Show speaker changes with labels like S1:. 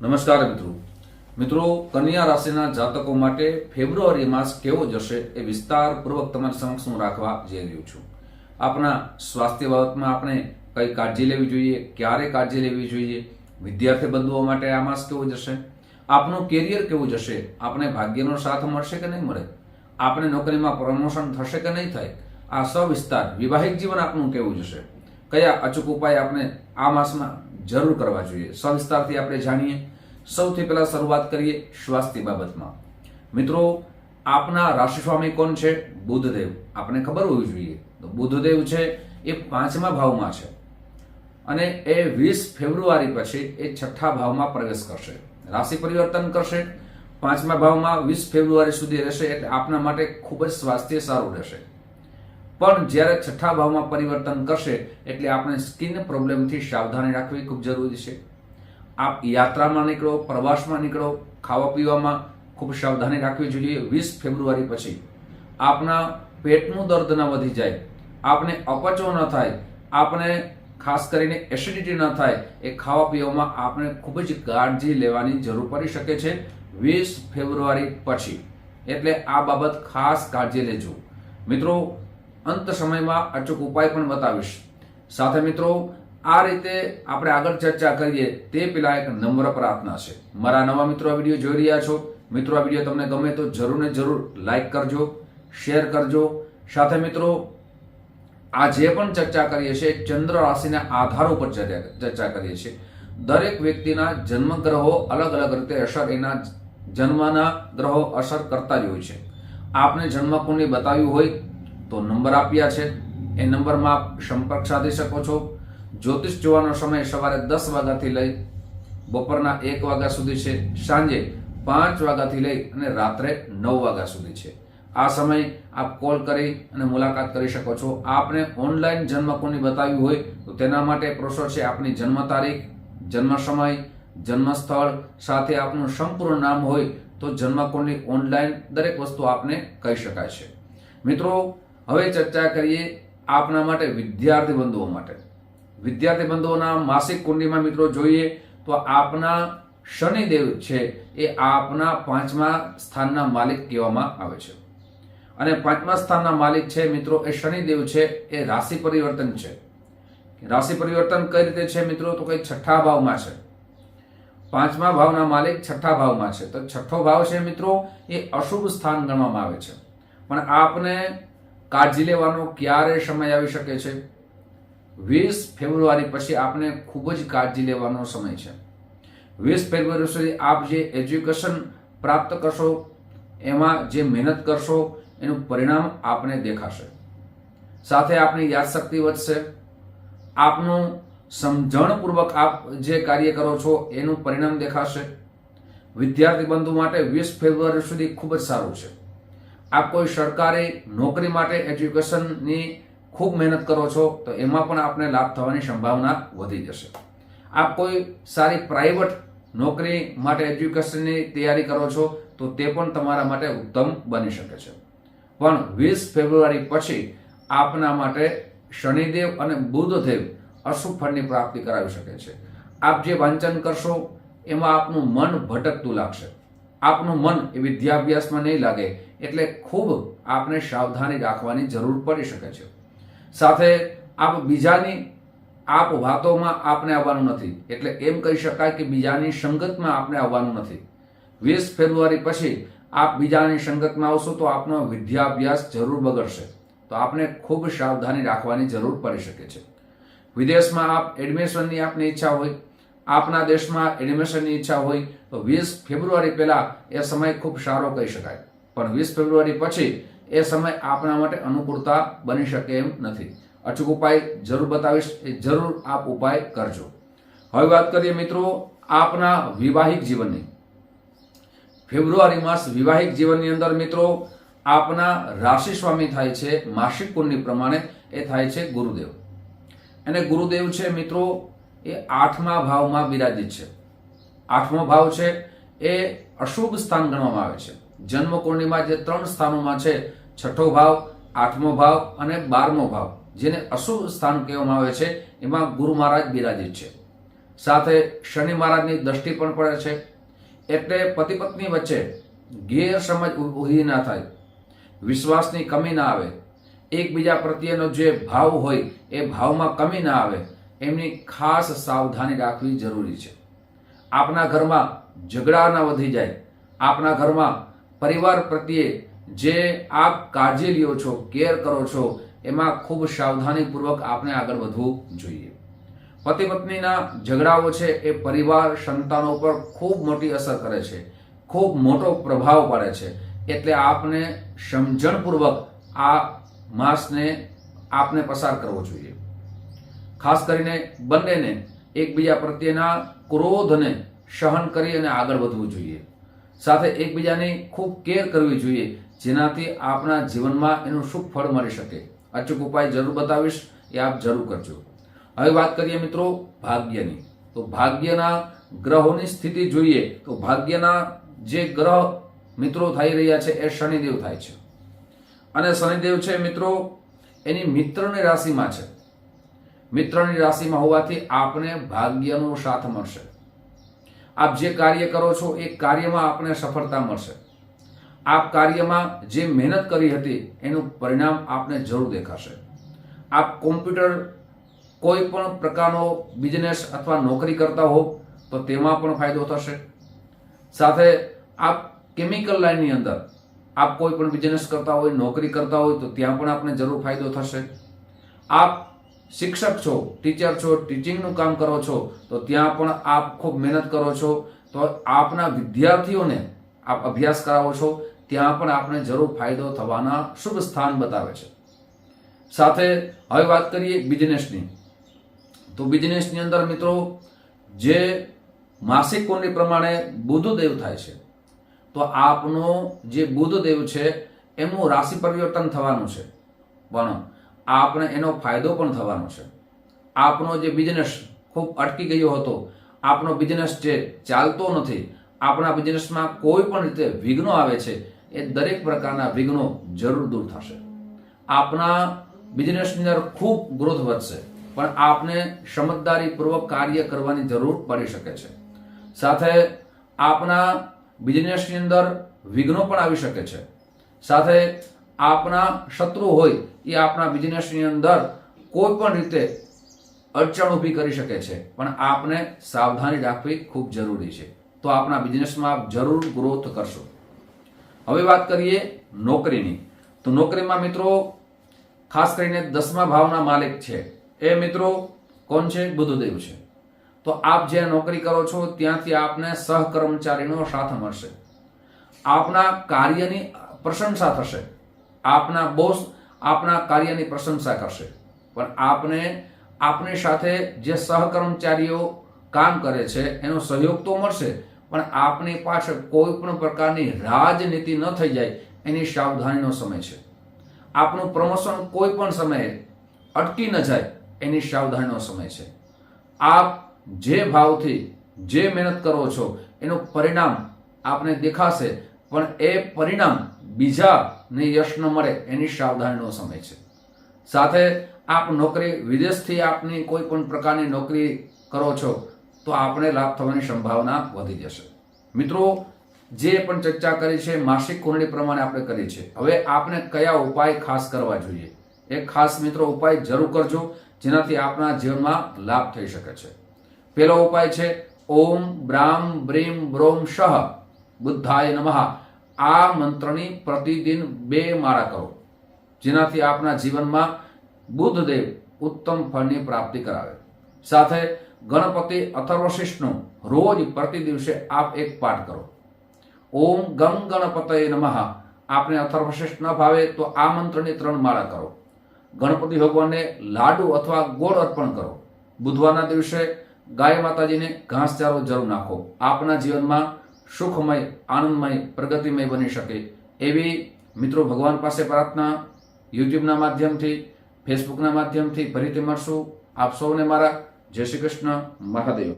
S1: નમસ્કાર મિત્રો. મિત્રો, કન્યા રાશિના જાતકો માટે ફેબ્રુઆરી માસ કેવો જશે એ વિસ્તારપૂર્વક તમારી સમક્ષ હું રાખવા જઈ રહ્યો છું. આપણા સ્વાસ્થ્ય બાબતમાં આપણે કઈ કાળજી લેવી જોઈએ, ક્યારે કાળજી લેવી જોઈએ, વિદ્યાર્થી બંધુઓ માટે આ માસ કેવો જશે, આપનું કેરિયર કેવું જશે આપણે ભાગ્યનો સાથ મળશે કે નહીં મળે આપણે નોકરીમાં પ્રમોશન થશે કે નહીં થાય, આ સવિસ્તાર વિવાહિક જીવન આપનું કેવું જશે, કયા અચૂક ઉપાય આપણે આ માસમાં જરૂર કરવા જોઈએ. સવિસ્તારથી આપણે જાણીએ. સૌથી પહેલા શરૂઆત કરીએ સ્વાસ્થ્ય બાબતમાં. મિત્રો, આપના રાશિ સ્વામી કોણ છે? બુધદેવ. આપણે ખબર હોવી જોઈએ. તો બુધદેવ છે એ પાંચમા ભાવમાં છે. અને એ વીસ ફેબ્રુઆરી પછી એ છઠ્ઠા ભાવમાં પ્રવેશ કરશે. રાશિ પરિવર્તન કરશે. પાંચમા ભાવમાં વીસ ફેબ્રુઆરી સુધી રહેશે એટલે આપના માટે ખૂબ જ સ્વાસ્થ્ય સારું રહેશે. પણ જ્યારે છઠ્ઠા ભાવમાં પરિવર્તન કરશે, એટલે આપણે સ્કિન પ્રોબ્લેમથી સાવધાની રાખવી ખૂબ જરૂરી છે. આપ યાત્રામાં નીકળો, પ્રવાસમાં નીકળો, ખાવા પીવામાં ખૂબ સાવધાની રાખવી જોઈએ વીસ ફેબ્રુઆરી પછી. આપના પેટનું દર્દ ન વધી જાય, આપને અપચો ન થાય, આપને ખાસ કરીને એસિડિટી ન થાય, એ ખાવા પીવામાં આપણે ખૂબ જ કાળજી લેવાની જરૂર પડી શકે છે વીસ ફેબ્રુઆરી પછી. એટલે આ બાબત ખાસ કાળજી લેજો. મિત્રો અંત સમયમાં અચૂક ઉપાય પણ બતાવીશ. સાથે મિત્રો, આ રીતે આપણે આગળ ચર્ચા કરીએ તે પેલા એક નમ્ર પ્રાર્થના છે. મારા નવા મિત્રો આ વીડિયો જોઈ રહ્યા છો. મિત્રો, આ વીડિયો તમને ગમે તો જરૂર ને જરૂર લાઈક કરજો, શેર કરજો. સાથે મિત્રો, આ જે પણ ચર્ચા કરીએ છીએ, ચંદ્ર રાશિના આધાર ઉપર ચર્ચા ચર્ચા કરીએ છીએ. દરેક વ્યક્તિના જન્મ ગ્રહો અલગ અલગ રીતે અસર એના જન્મના ગ્રહો અસર કરતા જ હોય છે. આપને જન્મ કુંડલી બતાવ્યું હોય તો નંબર આપ્યા છે. એ નંબરમાં આપ સંપર્ક સાધી શકો છો. જ્યોતિષ જોવાનો સમય સવારે દસ વાગ્યાથી લઈ બપોરના એક વાગ્યા સુધી છે. સાંજે પાંચ વાગ્યાથી લઈ અને રાત્રે નવ વાગ્યા સુધી છે. આ સમય આપ કોલ કરી અને મુલાકાત કરી શકો છો. આપને ઓનલાઈન જન્મ કોની બતાવ્યું હોય તો તેના માટે પ્રોસેસ છે આપની જન્મ તારીખ, જન્મ સમય જન્મ સ્થળ સાથે આપનું સંપૂર્ણ નામ હોય તો જન્મકોણની ઓનલાઈન દરેક વસ્તુ આપને કહી શકાય છે. મિત્રો હવે ચર્ચા કરીએ આપના માટે વિદ્યાર્થી બંધુઓ માટે. વિદ્યાર્થી બંધુઓના માસિક કુંડીમાં મિત્રો જોઈએ તો આપના શનિદેવ છે એ આપના પાંચમા સ્થાનના માલિક કહેવામાં આવે છે. અને પાંચમા સ્થાનના માલિક છે મિત્રો એ શનિદેવ છે, એ રાશિ પરિવર્તન છે. રાશિ પરિવર્તન કઈ રીતે છે મિત્રો? તો કઈ છઠ્ઠા ભાવમાં છે. પાંચમા ભાવના માલિક છઠ્ઠા ભાવમાં છે. તો છઠ્ઠો ભાવ છે મિત્રો એ અશુભ સ્થાન ગણવામાં આવે છે. પણ આપને કાળજી લેવાનો ક્યારે સમય આવી શકે છે? વીસ ફેબ્રુઆરી પછી આપને ખૂબ જ કાળજી લેવાનો સમય છે. વીસ ફેબ્રુઆરી સુધી આપ જે એજ્યુકેશન પ્રાપ્ત કરશો, એમાં જે મહેનત કરશો, એનું પરિણામ આપને દેખાશે. સાથે આપની યાદશક્તિ વધશે. આપનું સમજણપૂર્વક આપ જે કાર્ય કરો છો, એનું પરિણામ દેખાશે. વિદ્યાર્થી બંધુ માટે વીસ ફેબ્રુઆરી સુધી ખૂબ જ સારું છે. આપ કોઈ સરકારી નોકરી માટે એજ્યુકેશનની ખૂબ મહેનત કરો છો, તો એમાં પણ આપને લાભ થવાની સંભાવના વધી જશે. આપ કોઈ સારી પ્રાઇવેટ નોકરી માટે એજ્યુકેશનની તૈયારી કરો છો, તો તે પણ તમારા માટે ઉત્તમ બની શકે છે. પણ વીસ ફેબ્રુઆરી પછી આપના માટે શનિદેવ અને બુધદેવ અશુભ ફળની પ્રાપ્તિ કરાવી શકે છે. આપ જે વાંચન કરશો, એમાં આપનું મન ભટકતું લાગશે. આપનું મન એ વિદ્યાભ્યાસમાં નહીં લાગે એટલે ખૂબ આપને સાવધાની રાખવાની જરૂર પડી શકે છે. સાથે આપ બીજાની, આપ વાતોમાં આપને આવવાનું નથી. એટલે એમ કહી શકાય કે બીજાની સંગતમાં આપને આવવાનું નથી. વીસ ફેબ્રુઆરી પછી આપ બીજાની સંગતમાં આવશો તો આપનો વિદ્યાભ્યાસ જરૂર બગડશે. તો આપને ખૂબ સાવધાની રાખવાની જરૂર પડી શકે છે. વિદેશમાં આપ એડમિશનની આપની ઈચ્છા હોય, આપના દેશમાં એડમિશનની ઈચ્છા હોય, તો વીસ ફેબ્રુઆરી પહેલાં એ સમય ખૂબ સારો કહી શકાય. પણ વીસ ફેબ્રુઆરી પછી એ સમય આપણા માટે અનુકૂળતા બની શકે એમ નથી. અચૂક ઉપાય જરૂર બતાવીશ, એ જરૂર આપ ઉપાય કરજો. હવે વાત કરીએ મિત્રો આપના વિવાહિક જીવનની. ફેબ્રુઆરી માસ વિવાહિક જીવનની અંદર મિત્રો આપના રાશિ સ્વામી થાય છે, માસિક કુંડની પ્રમાણે એ થાય છે ગુરુદેવ. અને ગુરુદેવ છે મિત્રો એ આઠમા ભાવમાં બિરાજિત છે. આઠમો ભાવ છે એ અશુભ સ્થાન ગણવામાં આવે છે. જન્મ કુંડલીમાં જે ત્રણ સ્થાનોમાં છે, છઠ્ઠો ભાવ, આઠમો ભાવ અને બારમો ભાવ, જેને અશુભ સ્થાન કહેવામાં આવે છે, એમાં ગુરુ મહારાજ બિરાજિત છે. સાથે શનિ મહારાજની દ્રષ્ટિ પણ પડે છે. એટલે પતિ પત્ની વચ્ચે ગેરસમજ ઊભી ના થાય. વિશ્વાસની કમી ના આવે. એકબીજા પ્રત્યેનો જે ભાવ હોય, એ ભાવમાં કમી ના આવે. એમની ખાસ સાવધાની રાખવી જરૂરી છે. આપના ઘરમાં ઝઘડા ના વધી જાય. આપના ઘરમાં પરિવાર પ્રત્યે જે આપ કાળજી લ્યો છો, કેર કરો છો, એમાં ખૂબ સાવધાનીપૂર્વક આપણે આગળ વધવું જોઈએ. પતિ પત્નીના ઝઘડાઓ છે એ પરિવાર સંતાનો પર ખૂબ મોટી અસર કરે છે, ખૂબ મોટો પ્રભાવ પાડે છે. એટલે આપને સમજણપૂર્વક આ માસને આપને પસાર કરવો જોઈએ. ખાસ કરીને બંનેને એકબીજા પ્રત્યેના ક્રોધને સહન કરી અને આગળ વધવું જોઈએ. સાથે એકબીજાની ખૂબ કેર કરવી જોઈએ, જેનાથી આપણા જીવનમાં એનું સુખ ફળ મળી શકે. અચૂક ઉપાય જરૂર બતાવીશ એ આપ જરૂર કરજો. હવે વાત કરીએ મિત્રો ભાગ્યની. તો ભાગ્યના ગ્રહોની સ્થિતિ જોઈએ, તો ભાગ્યના જે ગ્રહ મિત્રો થઈ રહ્યા છે, એ શનિદેવ થાય છે. અને શનિદેવ છે મિત્રો, એની મિત્રની રાશિમાં છે. મિત્રની રાશિમાં હોવાથી આપને ભાગ્યનો સાથ મળશે. આપ જે કાર્ય કરો છો, એ કાર્યમાં આપને સફળતા મળશે. આપ કાર્યમાં જે મહેનત કરી હતી, એનું પરિણામ આપને જરૂર દેખાશે. આપ કોમ્પ્યુટર કોઈ પણ પ્રકારનો બિઝનેસ અથવા નોકરી કરતા હો, તો તેમાં પણ ફાયદો થશે. સાથે આપ કેમિકલ લાઈનની અંદર આપ કોઈ પણ બિઝનેસ કરતા હોય, નોકરી કરતા હોય, તો ત્યાં પણ આપને જરૂર ફાયદો થશે. આપ શિક્ષક છો, ટીચર છો, ટીચિંગનું કામ કરો છો, તો ત્યાં પણ આપ ખૂબ મહેનત કરો છો. તો આપના વિદ્યાર્થીઓને આપ અભ્યાસ કરાવો છો, ત્યાં પણ આપણે જરૂર ફાયદો થવાના શુભ સ્થાન બતાવે છે. સાથે હવે વાત કરીએ બિઝનેસની. તો બિઝનેસની અંદર મિત્રો, જે માસિક કુંડલી પ્રમાણે બુધદેવ થાય છે, તો આપનો જે બુધદેવ છે એનું રાશિ પરિવર્તન થવાનું છે. પણ આપણે એનો ફાયદો પણ થવાનો છે. આપનો જે બિઝનેસ ખૂબ અટકી ગયો હતો આપણો બિઝનેસ જે ચાલતો નથી, આપણા બિઝનેસમાં કોઈ પણ રીતે વિઘ્નો આવે છે, એ દરેક પ્રકારના વિઘ્નો જરૂર દૂર થશે. આપના બિઝનેસની અંદર ખૂબ ગ્રોથ વધશે, પણ આપને સમજદારીપૂર્વક કાર્ય કરવાની જરૂર પડી શકે છે. સાથે આપના બિઝનેસની અંદર વિઘ્નો પણ આવી શકે છે. સાથે આપણા શત્રુ હોય એ આપણા બિઝનેસની અંદર કોઈ પણ રીતે અડચણ ઊભી કરી શકે છે. પણ આપને સાવધાની રાખવી ખૂબ જરૂરી છે. તો આપણા બિઝનેસમાં આપ જરૂર ગ્રોથ કરશો. હવે વાત કરીએ નોકરીની. તો નોકરીમાં મિત્રો ખાસ કરીને દસમા ભાવના માલિક છે. એ મિત્રો કોણ છે? બુધદેવ છે. તો આપ જ્યાં નોકરી કરો છો ત્યાંથી આપને સહકર્મચારીનો સાથ મળશે. આપના કાર્યની પ્રશંસા થશે. આપના બોસ આપના કાર્યની પ્રશંસા કરશે. પણ આપને, આપની સાથે જે સહકર્મચારીઓ કામ કરે છે, એનો સહયોગ તો મળશે, પણ આપની પાછળ કોઈ પણ પ્રકારની રાજનીતિ ન થઈ જાય, એની સાવધાનીનો સમય છે. આપનું પ્રમોશન કોઈ પણ સમયે અટકી ન જાય, એની સાવધાનીનો સમય છે. આપ જે ભાવથી જે મહેનત કરો છો, એનું પરિણામ આપને દેખાશે, પણ એ પરિણામ બીજાને યશ ન મળે એની સાવધાનીનો સમય છે. સાથે આપ નોકરી, વિદેશથી આપની કોઈ પણ પ્રકારની નોકરી કરો છો, તો આપણે લાભ થવાની સંભાવના વધી જશે. મિત્રો, જે પણ ચર્ચા કરી છે, માસિક કુંડળી પ્રમાણે આપણે કરી છે. હવે આપણે કયા ઉપાય ખાસ કરવા જોઈએ? એ ખાસ મિત્રો ઉપાય જરૂર કરજો, જેનાથી આપણા જીવનમાં લાભ થઈ શકે છે. પહેલો ઉપાય છે, ઓમ બ્રામ બ્રીમ, બ્રોમ શહ બુદ્ધાય નમઃ. આ મંત્રની પ્રતિદિન બે માળા કરો જેનાથી આપના જીવનમાં બુદ્ધદેવ ઉત્તમ ફળની પ્રાપ્તિ કરાવે. સાથે ગણપતિ અથર્વશિષ્ણુ રોજ પ્રતિ દિવસે આપ એક પાઠ કરો. ઓમ ગમ ગણપતય નમઃ. આપને અથર્વશિષ્ટ ન ભાવે તો આ મંત્રની ત્રણ માળા કરો. ગણપતિ ભગવાનને લાડુ અથવા ગોળ અર્પણ કરો. બુધવારના દિવસે ગાય માતાજીને ઘાસચારો જરૂર નાખો. આપના જીવનમાં સુખમય, આનંદમય, પ્રગતિમય બની શકે એવી મિત્રો ભગવાન પાસે પ્રાર્થના યુટ્યુબના માધ્યમથી, ફેસબુકના માધ્યમથી ફરીથી મળશું. આપ સૌને મારા જય શ્રી કૃષ્ણ, મહાદેવ.